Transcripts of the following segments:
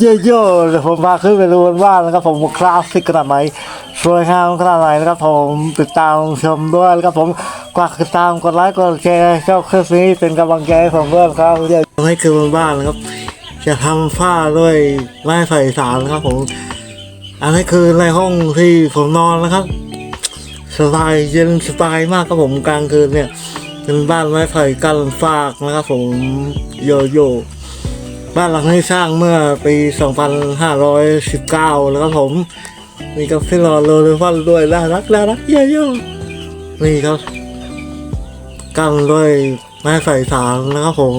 เย่เย่เดี๋ยวผมพาขึ้นไปดูกันว่านะครับผมคลาสสิกขนาดไหนสวยงามขนาดไหนนะครับผมติดตามชมด้วยนะครับผมกดติดตามกดไลค์กดแชร์ชอบคลิปนี้เป็นกำลังใจให้ผมด้วยครับเดี๋ยวให้คืนบ้านนะครับจะทำฝ้าด้วยไม้ไผ่สารนะครับผมอันนี้คือในห้องที่ผมนอนนะครับสบายเย็นสบายมากครับผมกลางคืนเนี่ยเป็นบ้านไม้ไผ่กันฟากนะครับผมโยโย่ บ้านหลังนี้สร้างเมื่อปี 2519 แล้วครับผม มีกับพี่รอโรเลวันด้วยน่ารักน่ารักโยโย่นี่ครับกั้นด้วยไม้ไผ่สารนะครับผม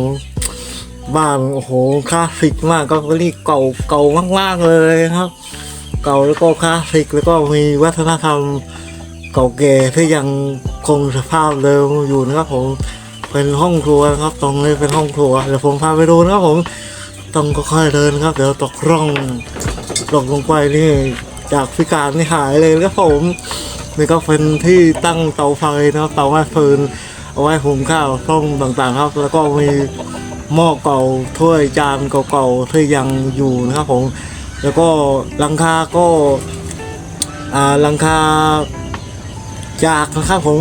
บ้านโอ้โหคลาสสิกมากก็นี่เก่าเก่ามากๆเลยครับ เก่าแล้วก็คลาสสิกแล้วก็มีวัฒนธรรมเก่าแก่ที่ยังคงสภาพเดิมอยู่นะครับผมเป็นห้องครัวนะครับ ตรงนี้เป็นห้องครัวเดี๋ยวผมพาไปดูนะครับผม ต้องค่อยๆเดินครับ เดี๋ยวตกร่องตกลงไปนี่จากพิการนี่หายเลยครับผมนี่ก็เป็นที่ตั้งเตาไฟนะครับเตาไม้ฟืนเอาไว้หุงข้าวต้มต่างๆครับ แล้วก็มีหม้อเก่าถ้วยจานเก่าๆที่ยังอยู่นะครับผม แล้วก็หลังคาก็อ่าหลังคาจากนะครับผม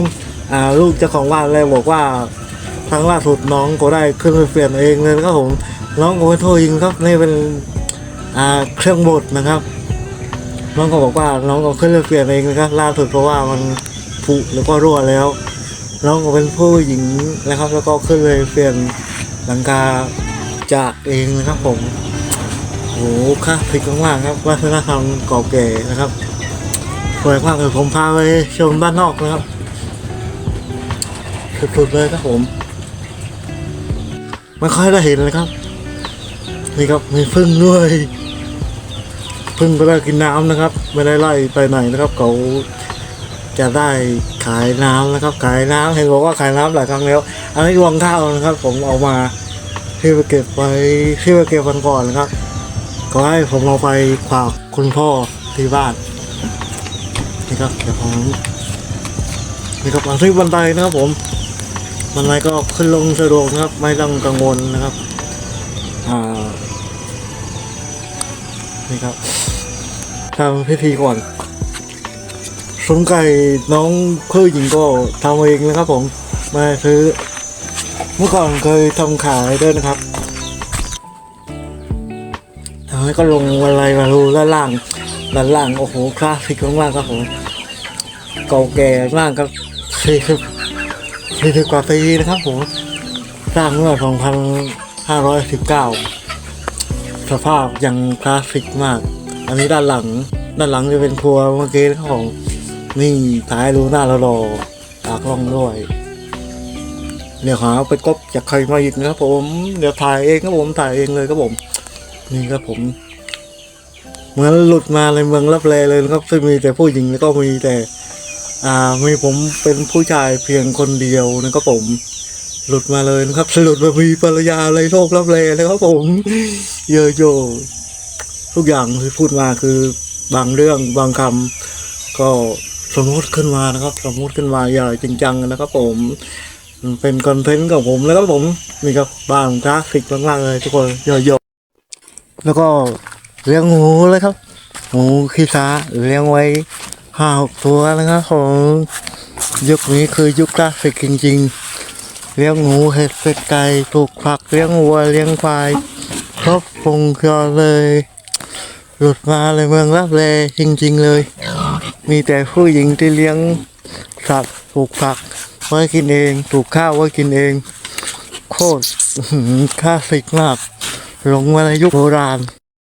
อ่าลูกเจ้าของบ้านเลยบอกว่า ครั้งล่าสุดน้องก็ได้ขึ้นไปเปลี่ยนเองเลยครับผมน้องก็ไม่โทษยิงครับนี่เป็นเครื่องบดนะครับ น้องก็บอกว่าน้องก็ขึ้นไปเปลี่ยนเองนะครับล่าสุดเพราะว่ามันผุแล้วก็รั่วแล้ว น้องก็เป็นผู้หญิงนะครับ แล้วก็ขึ้นเลยเปลี่ยนหลังคาจากเองนะครับผมโอ้โหคลาสสิกมากๆครับวัฒนธรรมเก่าแก่นะครับสวยมากเลยผมพาไปชมบ้านนอกนะครับสุดๆเลยครับผม ไม่ค่อยได้เห็นเลยครับ นี่ครับมีพึ่งด้วยพึ่งก็ได้กินน้ำนะครับ ไม่ได้ไล่ไปไหนนะครับ เขาจะได้ขายน้ำนะครับ ขายน้ำเห็นบอกว่าขายน้ำหลายครั้งแล้ว อันนี้รวงข้าวนะครับ ผมเอามาที่ไปเก็บไว้ที่ไปเก็บวันก่อนนะครับก็ให้ผมเอาไปฝากคุณพ่อที่บ้านนี่ครับเดี๋ยวผมนี่ครับอันที่บันไดนะครับผม บันไดก็ขึ้นลงสะดวกนะครับ ไม่ต้องกังวลนะครับอ่านี่ครับทำพิธีก่อนสมไก่น้องเพื่อหญิงก็ทำเองนะครับผมมาซื้อเมื่อก่อนเคยทำขายด้วยนะครับแล้วก็ลงบันไดมาดูด้านล่างด้านล่างโอ้โหคลาสสิกมากๆครับผมเก่าแก่มากครับ สี่สิบกว่าปีนะครับผม สร้างเมื่อ 2519 สภาพยังคลาสสิกมาก อันนี้ด้านหลัง ด้านหลังจะเป็นครัวเมื่อกี้นะครับผมนี่ท้ายรูหน้าเรารอตากล้องด้วย เดี๋ยวหาไปกบจากใครมาอีกนะครับผม เดี๋ยวถ่ายเองครับผมถ่ายเองเลยครับผม นี่ครับผม เหมือนหลุดมาในเมืองรับแลเลยนะครับซึ่งมีแต่ผู้หญิงแล้วก็มีแต่ อ่ามีผมเป็นผู้ชายเพียงคนเดียวนะครับผม หลุดมาเลยนะครับหลุดมามีภรรยาในโลกรับแลเลยครับผม เยอะโยทุกอย่างที่พูดมาคือบางเรื่องบางคำก็สมมติขึ้นมานะครับ สมมติขึ้นมาอย่าจริงจังนะครับ ผม เป็นคอนเทนต์ของผมแล้วครับผมนี่ครับบางคลาสสิกมากๆเลยทุกคนเยอะโยแล้วก็เลี้ยงหูเลยครับหมูขี้ซาเลี้ยงไว้ ห้าหกตัวนะครับผมยุคนี้คือยุคคลาสสิกจริงๆ เลี้ยงหมูเห็ดเป็ดไก่ปลูกผักเลี้ยงวัวเลี้ยงควายครบวงจรเลย หลุดมาเลยเมืองรับแลจริงๆเลย มีแต่ผู้หญิงที่เลี้ยงสัตว์ปลูกผักไว้กินเองปลูกข้าวไว้กินเอง โคตรอื้อหือคลาสสิกมากหลงมาในยุคโบราณ